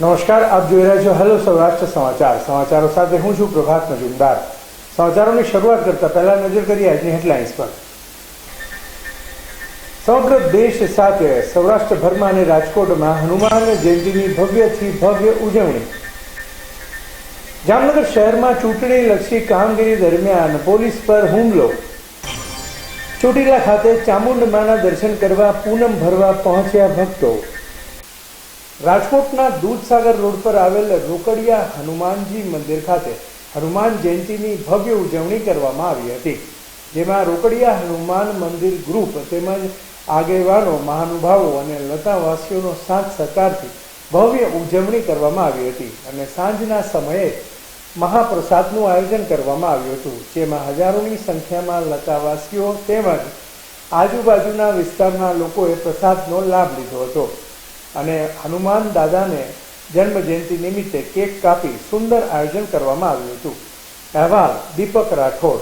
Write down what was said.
નમસ્કાર, આપ જોઈ રહ્યા છો હેલો સૌરાષ્ટ્ર સમાચાર. સમાચારો સાથે હું છું પ્રભાત મજુમદાર સમાચારોની શરૂઆત કરતા પહેલા નજર કરીએ આજની હેડલાઇન્સ પર. સમગ્ર દેશ સાથે સૌરાષ્ટ્રભરમાં અને રાજકોટમાં હનુમાન જયંતિની ભવ્યથી ભવ્ય ઉજવણી. જામનગર શહેરમાં ચૂંટણી લક્ષી કામગીરી દરમિયાન પોલીસ પર હુમલો. ચોટીલા ખાતે ચામુંડમાના દર્શન કરવા પૂનમ ભરવા પહોંચ્યા ભક્તો. રાજકોટના દૂધસાગર રોડ પર આવેલ રોકડિયા હનુમાનજી મંદિર ખાતે હનુમાન જયંતિની ભવ્ય ઉજવણી કરવામાં આવી હતી, જેમાં રોકડિયા હનુમાન મંદિર ગ્રુપ તેમજ આગેવાનો, મહાનુભાવો અને લતાવાસીઓનો સાથ સહકારથી ભવ્ય ઉજવણી કરવામાં આવી હતી અને સાંજના સમયે મહાપ્રસાદનું આયોજન કરવામાં આવ્યું હતું, જેમાં હજારોની સંખ્યામાં લતાવાસીઓ તેમજ આજુબાજુના વિસ્તારના લોકોએ પ્રસાદનો લાભ લીધો હતો. અને હનુમાન દાદાને જન્મ જયંતિ નિમિત્તે કેક કાપી સુંદર આયોજન કરવામાં આવ્યું હતું. અહેવાલ દીપક રાઠોડ